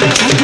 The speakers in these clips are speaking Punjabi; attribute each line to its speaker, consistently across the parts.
Speaker 1: Thank you.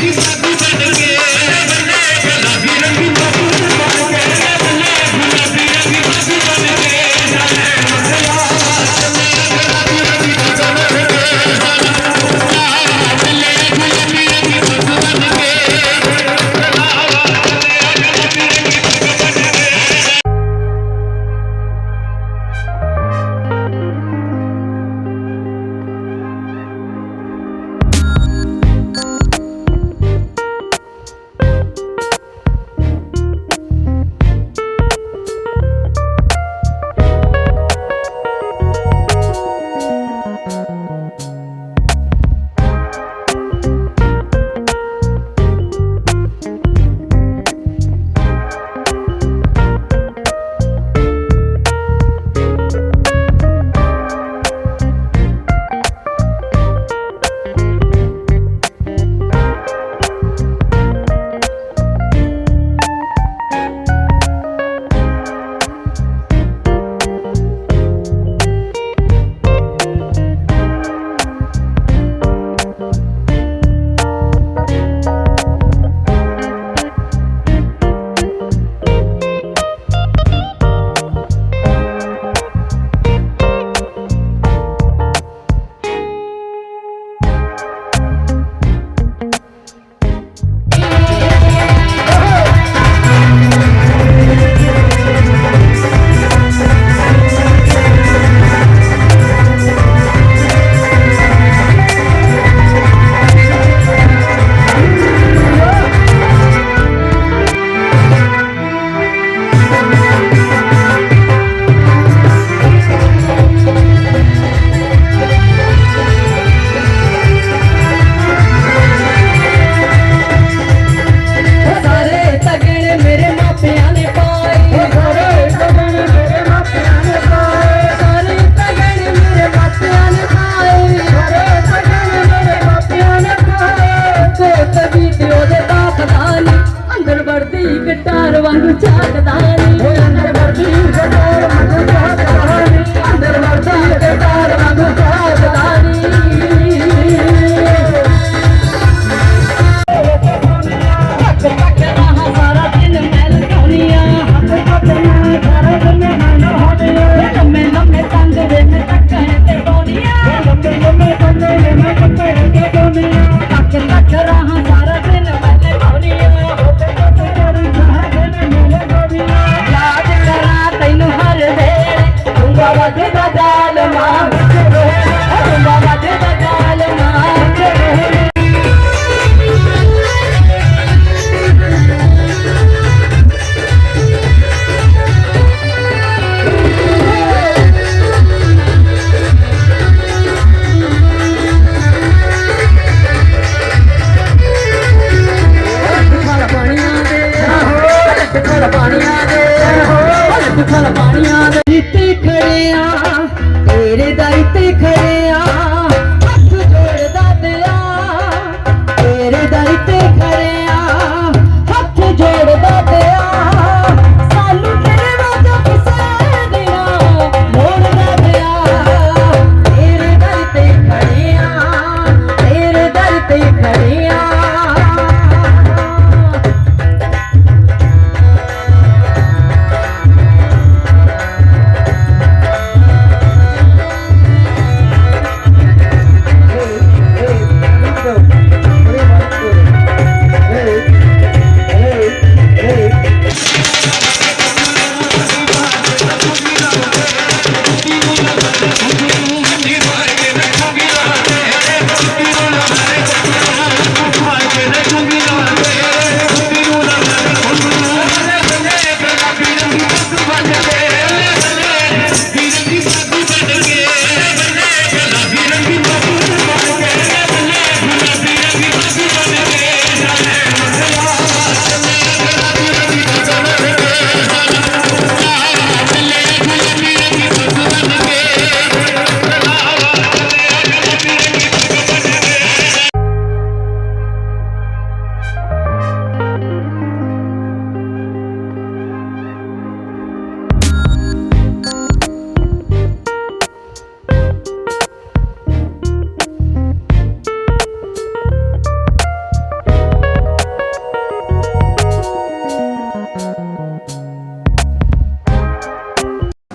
Speaker 1: He's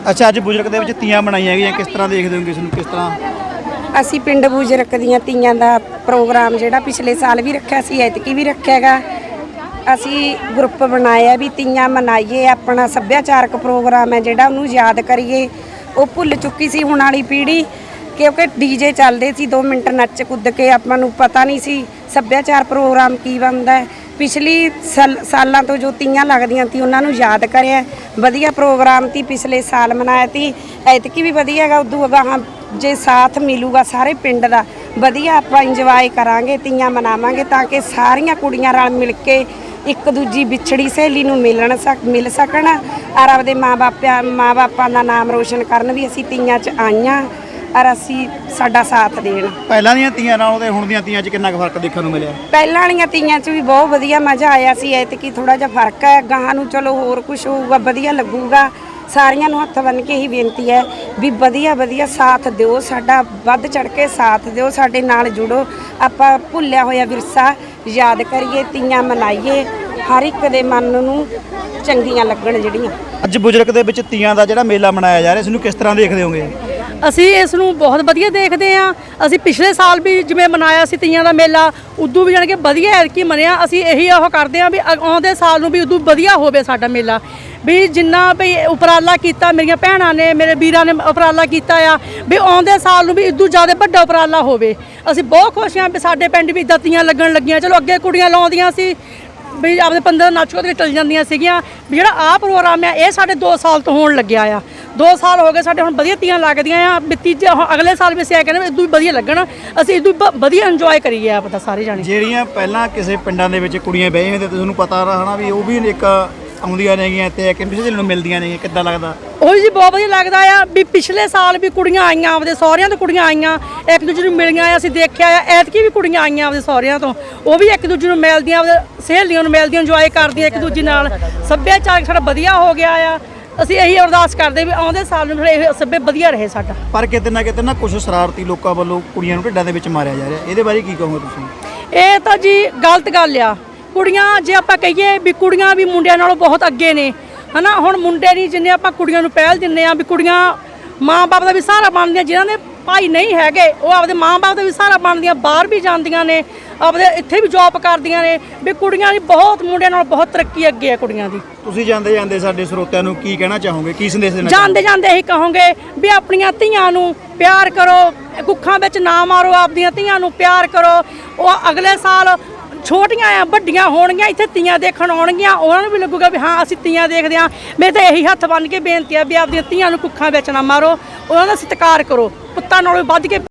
Speaker 2: ਅੱਛਾ, ਅੱਜ ਬੁਜਰਕ ਦੇ ਵਿੱਚ ਤੀਆਂ ਬਣਾਈਆਂ ਗਈਆਂ, ਕਿਸ ਤਰ੍ਹਾਂ ਦੇਖਦੇ ਹੋ ਕਿਸ ਨੂੰ ਕਿਸ ਤਰ੍ਹਾਂ?
Speaker 3: ਅਸੀਂ ਪਿੰਡ ਬੂਜਰਕ ਦੀਆਂ ਤੀਆਂ ਦਾ ਪ੍ਰੋਗਰਾਮ ਜਿਹੜਾ ਪਿਛਲੇ ਸਾਲ ਵੀ ਰੱਖਿਆ ਸੀ, ਐਤਕੀ ਵੀ ਰੱਖਿਆਗਾ ਅਸੀਂ ਗਰੁੱਪ ਬਣਾਇਆ ਵੀ ਤੀਆਂ ਮਨਾਈਏ, ਆਪਣਾ ਸੱਭਿਆਚਾਰਕ ਪ੍ਰੋਗਰਾਮ ਹੈ ਜਿਹੜਾ ਉਹਨੂੰ ਯਾਦ ਕਰੀਏ। ਉਹ ਭੁੱਲ ਚੁੱਕੀ ਸੀ ਹੁਣ ਵਾਲੀ ਪੀੜ੍ਹੀ, ਕਿਉਂਕਿ ਡੀਜੇ ਚੱਲਦੇ ਸੀ 2 ਮਿੰਟ ਨੱਚ ਕੁੱਦ ਕੇ ਆਪਾਂ ਨੂੰ ਪਤਾ ਨਹੀਂ ਸੀ ਸੱਭਿਆਚਾਰ ਪ੍ਰੋਗਰਾਮ ਕੀ ਬਣਦਾ ਹੈ। ਪਿਛਲੀ ਸਾਲ- ਸਾਲਾਂ ਤੋਂ ਜੋ ਤੀਆਂ ਲੱਗਦੀਆਂ ਸੀ, ਉਹਨਾਂ ਨੂੰ ਯਾਦ ਕਰਿਆ। ਵਧੀਆ ਪ੍ਰੋਗਰਾਮ ਤੀ ਪਿਛਲੇ ਸਾਲ ਮਨਾਇਆ ਤੀ ਐਤਕੀ ਵੀ ਵਧੀਆ ਗਾ ਉਦੋਂ ਅਗਾਹਾਂ ਜੇ ਸਾਥ ਮਿਲੂਗਾ ਸਾਰੇ ਪਿੰਡ ਦਾ, ਵਧੀਆ ਆਪਾਂ ਇੰਜੋਏ ਕਰਾਂਗੇ, ਤੀਆਂ ਮਨਾਵਾਂਗੇ ਤਾਂ ਕਿ ਸਾਰੀਆਂ ਕੁੜੀਆਂ ਰਲ ਮਿਲ ਕੇ ਇੱਕ ਦੂਜੀ ਵਿਛੜੀ ਸਹੇਲੀ ਨੂੰ ਮਿਲਣ ਸਕ ਮਿਲ ਸਕਣ। ਔਰ ਆਪਦੇ ਮਾਪਿਆਂ ਮਾਪਿਆਂ ਦਾ ਨਾਮ ਰੋਸ਼ਨ ਕਰਨ ਵੀ ਅਸੀਂ ਤੀਆਂ 'ਚ ਆਈਆਂ। ਔਰ ਅਸੀਂ ਸਾਡਾ ਸਾਥ ਦੇਣ।
Speaker 2: ਪਹਿਲਾਂ ਦੀਆਂ ਤੀਆਂ ਨਾਲੋਂ ਤੇ ਹੁਣ ਦੀਆਂ ਤੀਆਂ 'ਚ ਕਿੰਨਾ ਕੁ ਫ਼ਰਕ ਦੇਖਣ ਨੂੰ ਮਿਲਿਆ?
Speaker 3: ਪਹਿਲਾਂ ਵਾਲੀਆਂ ਤੀਆਂ 'ਚ ਵੀ ਬਹੁਤ ਵਧੀਆ ਮਜ਼ਾ ਆਇਆ ਸੀ ਐਤਕੀ ਥੋੜਾ ਜਿਹਾ ਫ਼ਰਕ ਹੈ। ਗਾਹਾਂ ਨੂੰ ਚਲੋ ਹੋਰ ਕੁਝ ਹੋਊਗਾ ਵਧੀਆ ਲੱਗੂਗਾ। ਸਾਰੀਆਂ ਨੂੰ ਹੱਥ ਬੰਨ ਕੇ ਹੀ ਬੇਨਤੀ ਹੈ ਵੀ ਵਧੀਆ ਵਧੀਆ ਸਾਥ ਦਿਓ। ਸਾਡਾ ਵੱਧ ਚੜ ਕੇ ਸਾਥ ਦਿਓ ਸਾਡੇ ਨਾਲ ਜੁੜੋ। ਆਪਾਂ ਭੁੱਲਿਆ ਹੋਇਆ ਵਿਰਸਾ ਯਾਦ ਕਰੀਏ ਤੀਆਂ ਮਨਾਈਏ। ਹਰ ਇੱਕ ਦੇ ਮਨ ਨੂੰ ਚੰਗੀਆਂ ਲੱਗਣ ਜਿਹੜੀਆਂ।
Speaker 2: ਅੱਜ ਬੁਜਰਕ ਦੇ ਵਿੱਚ ਤੀਆਂ ਦਾ ਜਿਹੜਾ ਮੇਲਾ ਮਨਾਇਆ ਜਾ ਰਿਹਾ ਇਸ ਨੂੰ ਕਿਸ ਤਰ੍ਹਾਂ ਦੇਖਦੇ ਹੋਗੇ?
Speaker 4: ਅਸੀਂ ਇਸ ਨੂੰ ਬਹੁਤ ਵਧੀਆ ਦੇਖਦੇ ਹਾਂ। ਅਸੀਂ ਪਿਛਲੇ ਸਾਲ ਵੀ ਜਿਵੇਂ ਮਨਾਇਆ ਸੀ ਤੀਆਂ ਦਾ ਮੇਲਾ, ਉਦੋਂ ਵੀ ਜਾਣੀ ਕਿ ਵਧੀਆ ਐਰਕੀ ਮੰਨਿਆ। ਅਸੀਂ ਇਹੀ ਉਹ ਕਰਦੇ ਹਾਂ ਵੀ ਅ- ਆਉਂਦੇ ਸਾਲ ਨੂੰ ਵੀ ਉਦੋਂ ਵਧੀਆ ਹੋਵੇ ਸਾਡਾ ਮੇਲਾ। ਵੀ ਜਿੰਨਾ ਵੀ ਉਪਰਾਲਾ ਕੀਤਾ, ਮੇਰੀਆਂ ਭੈਣਾਂ ਨੇ, ਮੇਰੇ ਵੀਰਾਂ ਨੇ ਉਪਰਾਲਾ ਕੀਤਾ ਆ, ਵੀ ਆਉਂਦੇ ਸਾਲ ਨੂੰ ਵੀ ਇਦੋਂ ਜ਼ਿਆਦਾ ਵੱਡਾ ਉਪਰਾਲਾ ਹੋਵੇ। ਅਸੀਂ ਬਹੁਤ ਖੁਸ਼ ਹਾਂ ਵੀ ਸਾਡੇ ਪਿੰਡ ਵੀ ਇੱਦਾਂ ਲੱਗਣ ਲੱਗੀਆਂ। ਚਲੋ ਅੱਗੇ ਕੁੜੀਆਂ ਲਾਉਂਦੀਆਂ ਸੀ ਵੀ ਆਪਦੇ 15 ਨੱਚ ਕੇ ਚਲ ਜਾਂਦੀਆਂ ਸੀਗੀਆਂ। ਵੀ ਜਿਹੜਾ ਆਹ ਪ੍ਰੋਗਰਾਮ ਆ, ਇਹ ਸਾਡੇ 2 ਸਾਲ ਤੋਂ ਹੋਣ ਲੱਗਿਆ ਆ। 2 ਸਾਲ ਹੋ ਗਏ ਸਾਡੇ ਹੁਣ ਵਧੀਆ ਤੀਆਂ ਲੱਗਦੀਆਂ ਆ। ਵੀ ਤੀਜੇ ਹੁਣ ਅਗਲੇ ਸਾਲ ਵੀ ਅਸੀਂ ਇਹ ਕਹਿੰਦੇ ਵੀ ਇਦੋਂ ਵੀ ਵਧੀਆ ਲੱਗਣ। ਅਸੀਂ ਇਦੋਂ ਬ- ਵਧੀਆ ਇੰਜੋਏ ਕਰੀਏ ਆਪਦਾ ਸਾਰੇ ਜਾਣੇ।
Speaker 2: ਜਿਹੜੀਆਂ ਪਹਿਲਾਂ ਕਿਸੇ ਪਿੰਡਾਂ ਦੇ ਵਿੱਚ ਕੁੜੀਆਂ ਬਹਿ ਜਾਂਦੀਆਂ ਤੇ ਤੁਹਾਨੂੰ ਪਤਾ ਹਨਾ ਵੀ ਉਹ ਵੀ ਇੱਕ ਆਉਂਦੀਆਂ ਨੇਗੀਆਂ ਤੇ ਕਿ ਪਿਛਲੇ ਦਿਨ ਨੂੰ ਮਿਲਦੀਆਂ ਨੇ ਕਿੱਦਾਂ ਲੱਗਦਾ?
Speaker 4: ਉਹ ਜੀ ਬਹੁਤ ਵਧੀਆ ਲੱਗਦਾ ਆ ਵੀ ਪਿਛਲੇ ਸਾਲ ਵੀ ਕੁੜੀਆਂ ਆਈਆਂ ਆਪਦੇ ਸਹੁਰਿਆਂ ਤੋਂ ਕੁੜੀਆਂ ਆਈਆਂ ਇੱਕ ਦੂਜੇ ਨੂੰ ਮਿਲੀਆਂ ਆ ਅਸੀਂ ਦੇਖਿਆ ਆ ਐਤਕੀ ਵੀ ਕੁੜੀਆਂ ਆਈਆਂ ਆਪਦੇ ਸਹੁਰਿਆਂ ਤੋਂ। ਉਹ ਵੀ ਇੱਕ ਦੂਜੇ ਨੂੰ ਮਿਲਦੀਆਂ ਆਪਦੇ ਸਹੇਲੀਆਂ ਨੂੰ ਮਿਲਦੀਆਂ ਇੰਜੋਏ ਕਰਦੀਆਂ ਇੱਕ ਦੂਜੇ ਨਾਲ। ਸੱਭਿਆਚਾਰ ਸਾਡਾ ਵਧੀਆ ਹੋ ਗਿਆ ਆ। ਅਸੀਂ ਇਹੀ ਅਰਦਾਸ ਕਰਦੇ ਵੀ ਆਉਂਦੇ ਸਾਲ ਨੂੰ ਇਹ ਸੱਭੇ ਵਧੀਆ ਰਹੇ ਸਾਡਾ।
Speaker 2: ਪਰ ਕਿਤੇ ਨਾ ਕਿਤੇ ਨਾ ਕੁਝ ਸ਼ਰਾਰਤੀ ਲੋਕਾਂ ਵੱਲੋਂ ਕੁੜੀਆਂ ਨੂੰ ਢਿੱਡਾਂ ਦੇ ਵਿੱਚ ਮਾਰਿਆ ਜਾ ਰਿਹਾ। ਇਹਦੇ ਬਾਰੇ ਕੀ ਕਹੋਗੇ ਤੁਸੀਂ?
Speaker 4: ਇਹ ਤਾਂ ਜੀ ਗਲਤ ਗੱਲ ਆ। ਕੁੜੀਆਂ ਜੇ ਆਪਾਂ ਕਹੀਏ ਵੀ ਕੁੜੀਆਂ ਵੀ ਮੁੰਡਿਆਂ ਨਾਲੋਂ ਬਹੁਤ ਅੱਗੇ ਨੇ ਹਨਾ? ਹੁਣ ਮੁੰਡੇ ਨਹੀਂ ਜਿੰਨੇ ਆਪਾਂ ਕੁੜੀਆਂ ਨੂੰ ਪਹਿਲ ਦਿੰਨੇ ਆ ਵੀ ਕੁੜੀਆਂ ਮਾਂ-ਬਾਪ ਦਾ ਵੀ ਸਹਾਰਾ ਬਣਦੀਆਂ ਜਿਨ੍ਹਾਂ ਦੇ ਭਾਈ ਨਹੀਂ ਹੈਗੇ ਉਹ ਆਪਦੇ ਮਾਂ-ਬਾਪ ਦਾ ਵੀ ਸਹਾਰਾ ਬਣਦੀਆਂ ਬਾਹਰ ਵੀ ਜਾਂਦੀਆਂ ਨੇ ਆਪਦੇ ਇੱਥੇ ਵੀ ਜੌਬ ਕਰਦੀਆਂ ਨੇ ਵੀ ਕੁੜੀਆਂ ਦੀ ਬਹੁਤ ਮੁੰਡਿਆਂ ਨਾਲੋਂ ਬਹੁਤ ਤਰੱਕੀ ਅੱਗੇ ਆ ਕੁੜੀਆਂ ਦੀ।
Speaker 2: ਤੁਸੀਂ ਜਾਂਦੇ ਜਾਂਦੇ ਸਾਡੇ ਸਰੋਤਿਆਂ ਨੂੰ ਕੀ ਕਹਿਣਾ ਚਾਹੋਗੇ? ਕੀ ਸੰਦੇਸ਼ ਦੇਣਾ
Speaker 4: ਜਾਂਦੇ ਜਾਂਦੇ ਇਹੀ ਕਹੋਗੇ ਵੀ ਆਪਣੀਆਂ ਧੀਆਂ ਨੂੰ ਪਿਆਰ ਕਰੋ ਕੁੱਖਾਂ ਵਿੱਚ ਨਾ ਮਾਰੋ ਆਪਦੀਆਂ ਧੀਆਂ ਨੂੰ ਪਿਆਰ ਕਰੋ ਉਹ ਅਗਲੇ ਸਾਲ ਛੋਟੀਆਂ ਆ, ਵੱਡੀਆਂ ਹੋਣਗੀਆਂ, ਇੱਥੇ ਤੀਆਂ ਦੇਖਣ ਆਉਣਗੀਆਂ, ਉਹਨਾਂ ਨੂੰ ਵੀ ਲੱਗੂਗਾ ਵੀ ਹਾਂ, ਅਸੀਂ ਤੀਆਂ ਦੇਖਦੇ ਹਾਂ। ਮੈਂ ਤਾਂ ਇਹੀ ਹੱਥ ਬੰਨ ਕੇ ਬੇਨਤੀ ਆ ਵੀ ਆਪਦੀਆਂ ਧੀਆਂ ਨੂੰ ਕੁੱਖਾਂ ਵੇਚਣਾ ਮਾਰੋ, ਉਹਨਾਂ ਦਾ ਸਤਿਕਾਰ ਕਰੋ, ਪੁੱਤਾਂ ਨਾਲੋਂ ਵੱਧ ਕੇ